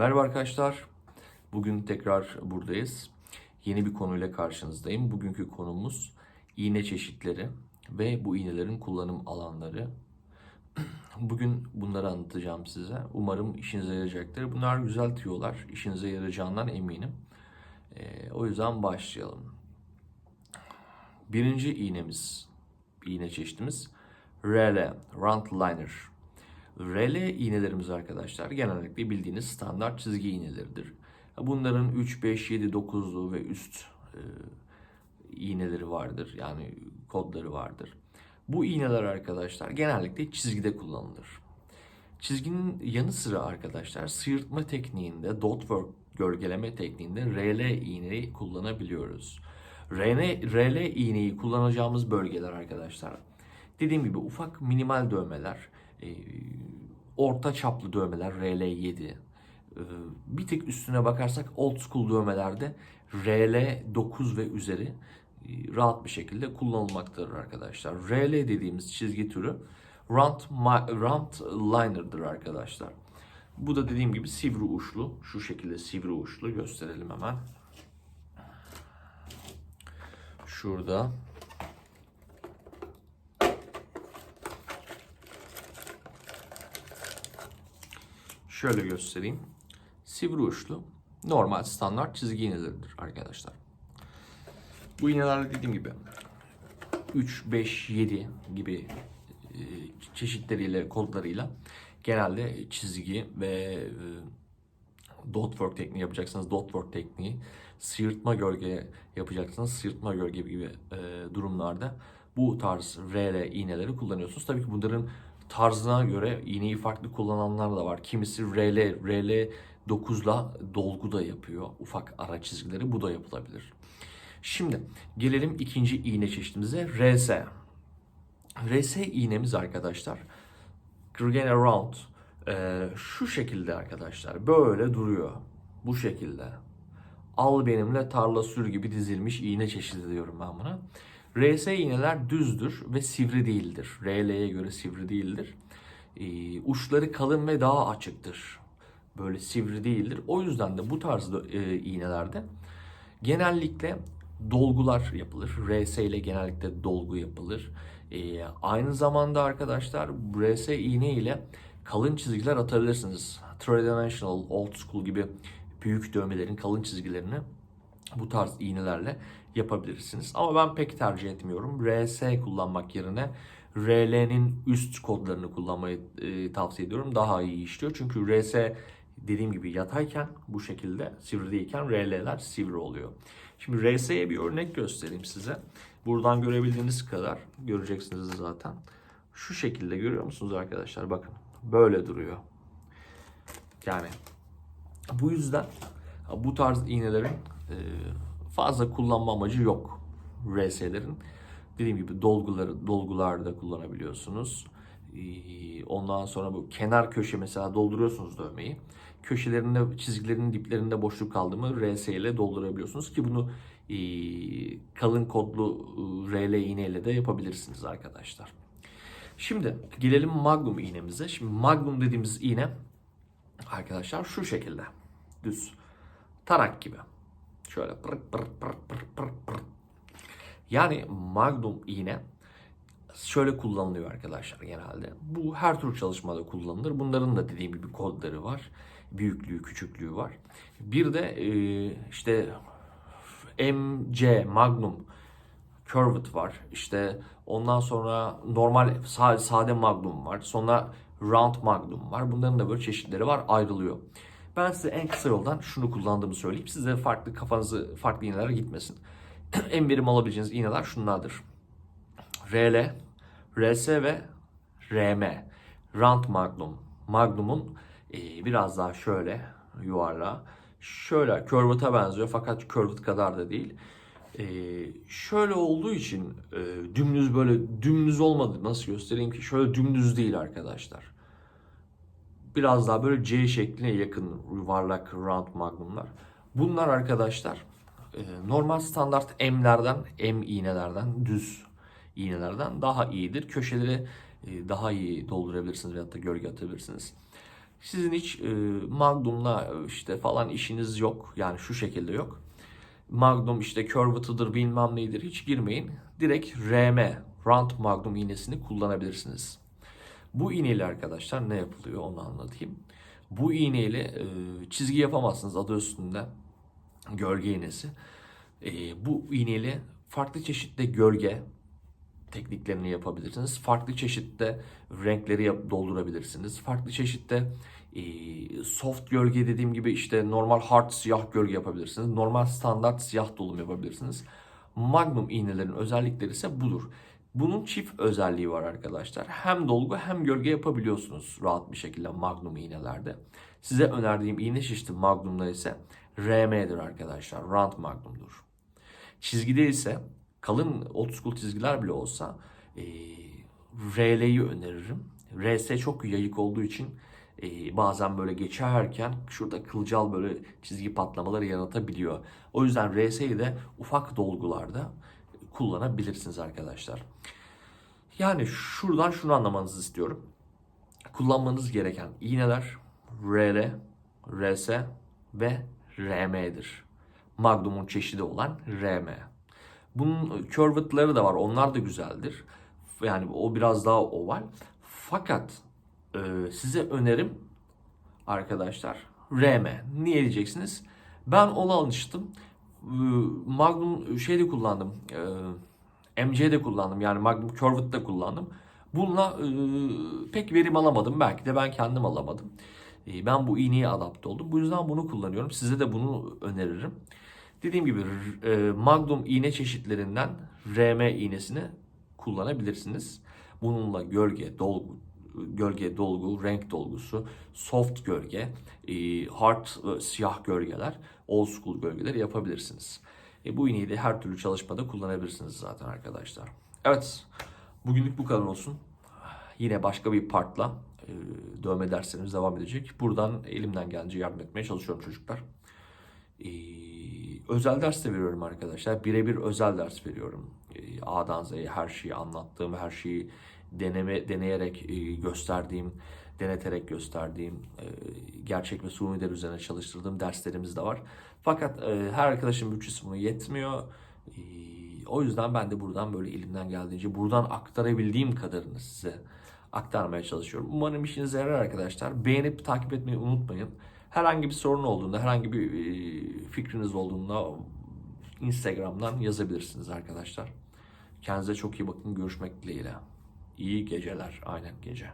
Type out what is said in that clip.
Merhaba arkadaşlar. Bugün tekrar buradayız. Yeni bir konuyla karşınızdayım. Bugünkü konumuz iğne çeşitleri ve bu iğnelerin kullanım alanları. Bugün bunları anlatacağım size. Umarım işinize yarayacaktır. Bunlar güzel tüyolar. İşinize yarayacağından eminim. Ee, o yüzden başlayalım. Birinci iğnemiz, iğne çeşitimiz RL, Round Liner. RL iğnelerimiz arkadaşlar genellikle bildiğiniz standart çizgi iğneleridir. Bunların 3, 5, 7, 9'lu ve üst e, iğneleri vardır. Yani kodları vardır. Bu iğneler arkadaşlar genellikle çizgide kullanılır. Çizginin yanı sıra arkadaşlar sıyırtma tekniğinde dot work gölgeleme tekniğinde RL iğneyi kullanabiliyoruz. RL, RL iğneyi kullanacağımız bölgeler arkadaşlar. Dediğim gibi ufak minimal dövmeler, e, orta çaplı dövmeler RL7. E, bir tek üstüne bakarsak old school dövmelerde RL9 ve üzeri e, rahat bir şekilde kullanılmaktadır arkadaşlar. RL dediğimiz çizgi türü round, round liner'dır arkadaşlar. Bu da dediğim gibi sivri uçlu. Şu şekilde sivri uçlu gösterelim hemen. Şurada. Şöyle göstereyim. Sivri uçlu normal standart çizgi iğneleridir arkadaşlar. Bu iğneler dediğim gibi 3, 5, 7 gibi e, çeşitleriyle, kodlarıyla genelde çizgi ve e, dot work tekniği yapacaksanız dot work tekniği, sıyırtma gölge yapacaksınız sıyırtma gölge gibi e, durumlarda bu tarz RL iğneleri kullanıyorsunuz. Tabii ki bunların tarzına göre iğneyi farklı kullananlar da var. Kimisi RL, RL 9'la dolgu da yapıyor. Ufak ara çizgileri bu da yapılabilir. Şimdi gelelim ikinci iğne çeşitimize RS. RS iğnemiz arkadaşlar Greggen Around e, şu şekilde arkadaşlar böyle duruyor. Bu şekilde. Al benimle tarla sür gibi dizilmiş iğne çeşidi diyorum ben buna. RS iğneler düzdür ve sivri değildir. RL'ye göre sivri değildir. E, uçları kalın ve daha açıktır. Böyle sivri değildir. O yüzden de bu tarz e, iğnelerde genellikle dolgular yapılır. RS ile genellikle dolgu yapılır. E, aynı zamanda arkadaşlar RS iğne ile kalın çizgiler atabilirsiniz. Three-dimensional, old school gibi büyük dövmelerin kalın çizgilerini bu tarz iğnelerle yapabilirsiniz. Ama ben pek tercih etmiyorum. RS kullanmak yerine RL'nin üst kodlarını kullanmayı e, tavsiye ediyorum. Daha iyi işliyor. Çünkü RS dediğim gibi yatayken bu şekilde sivri değilken RL'ler sivri oluyor. Şimdi RS'ye bir örnek göstereyim size. Buradan görebildiğiniz kadar göreceksiniz zaten. Şu şekilde görüyor musunuz arkadaşlar? Bakın böyle duruyor. Yani bu yüzden bu tarz iğnelerin fazla kullanma amacı yok RS'lerin. Dediğim gibi dolguları dolgularda kullanabiliyorsunuz. E, ondan sonra bu kenar köşe mesela dolduruyorsunuz dövmeyi. Köşelerinde, çizgilerinin diplerinde boşluk kaldı mı RS ile doldurabiliyorsunuz ki bunu e, kalın kodlu RL iğneyle de yapabilirsiniz arkadaşlar. Şimdi gelelim magnum iğnemize. Şimdi magnum dediğimiz iğne arkadaşlar şu şekilde. Düz. Tarak gibi. Şöyle pır pır pır pır pır pır. Yani magnum iğne şöyle kullanılıyor arkadaşlar genelde. Bu her tür çalışmada kullanılır. Bunların da dediğim gibi kodları var. Büyüklüğü, küçüklüğü var. Bir de e, işte MC Magnum Curved var. İşte ondan sonra normal sade Magnum var. Sonra Round Magnum var. Bunların da böyle çeşitleri var. Ayrılıyor. Ben size en kısa yoldan şunu kullandığımı söyleyeyim. Size farklı kafanızı farklı iğnelere gitmesin. en verim alabileceğiniz iğneler şunlardır. RL, RS ve RM. Round Magnum. Magnum'un e, biraz daha şöyle yuvarlağı. Şöyle curved'a benziyor fakat curved kadar da değil. E, şöyle olduğu için e, dümdüz böyle dümdüz olmadı. Nasıl göstereyim ki? Şöyle dümdüz değil arkadaşlar. Biraz daha böyle C şekline yakın yuvarlak round magnumlar. Bunlar arkadaşlar e, normal standart M'lerden, M iğnelerden, düz iğnelerden daha iyidir. Köşeleri e, daha iyi doldurabilirsiniz veyahut da gölge atabilirsiniz. Sizin hiç e, Magnum'la işte falan işiniz yok. Yani şu şekilde yok. Magnum işte curved'ıdır bilmem neydir hiç girmeyin. Direkt RM, round Magnum iğnesini kullanabilirsiniz. Bu iğneyle arkadaşlar ne yapılıyor onu anlatayım. Bu iğneyle e, çizgi yapamazsınız adı üstünde. Gölge iğnesi. E, bu iğneyle farklı çeşitli gölge tekniklerini yapabilirsiniz. Farklı çeşitte renkleri yap- doldurabilirsiniz. Farklı çeşitte e, soft gölge dediğim gibi işte normal hard siyah gölge yapabilirsiniz. Normal standart siyah dolum yapabilirsiniz. Magnum iğnelerin özellikleri ise budur. Bunun çift özelliği var arkadaşlar. Hem dolgu hem gölge yapabiliyorsunuz rahat bir şekilde Magnum iğnelerde. Size önerdiğim iğne şişti Magnum'da ise RM'dir arkadaşlar. Round Magnum'dur. Çizgide ise kalın old school çizgiler bile olsa e, RL'yi öneririm. RS çok yayık olduğu için e, bazen böyle geçerken şurada kılcal böyle çizgi patlamaları yaratabiliyor. O yüzden RS'yi de ufak dolgularda kullanabilirsiniz arkadaşlar. Yani şuradan şunu anlamanızı istiyorum. Kullanmanız gereken iğneler RL, RS ve RM'dir. Magnum'un çeşidi olan RM. Bunun curved'ları da var. Onlar da güzeldir. Yani o biraz daha oval. Fakat e, size önerim arkadaşlar RM. Niye diyeceksiniz? Ben onu almıştım. E, Magnum şeyde kullandım. E, MC'de kullandım. Yani Magnum Curved'da kullandım. Bununla e, pek verim alamadım. Belki de ben kendim alamadım. E, ben bu iğneye adapte oldum. Bu yüzden bunu kullanıyorum. Size de bunu öneririm. Dediğim gibi e, Magnum iğne çeşitlerinden RM iğnesini kullanabilirsiniz. Bununla gölge, dolgu, gölge dolgu, renk dolgusu, soft gölge, e, hard e, siyah gölgeler, old school gölgeler yapabilirsiniz. E, bu iğneyi de her türlü çalışmada kullanabilirsiniz zaten arkadaşlar. Evet, bugünlük bu kadar olsun. Yine başka bir partla e, dövme derslerimiz devam edecek. Buradan elimden gelince yardım etmeye çalışıyorum çocuklar. Ee, özel ders de veriyorum arkadaşlar. Birebir özel ders veriyorum. Ee, A'dan Z'ye her şeyi anlattığım, her şeyi deneme deneyerek e, gösterdiğim, deneterek gösterdiğim, e, gerçek ve suniler üzerine çalıştırdığım derslerimiz de var. Fakat e, her arkadaşın bütçesi buna yetmiyor. O yüzden ben de buradan böyle elimden geldiğince buradan aktarabildiğim kadarını size aktarmaya çalışıyorum. Umarım işinize yarar arkadaşlar. Beğenip takip etmeyi unutmayın. Herhangi bir sorun olduğunda, herhangi bir fikriniz olduğunda Instagram'dan yazabilirsiniz arkadaşlar. Kendinize çok iyi bakın. Görüşmek dileğiyle. İyi geceler. Aynen gece.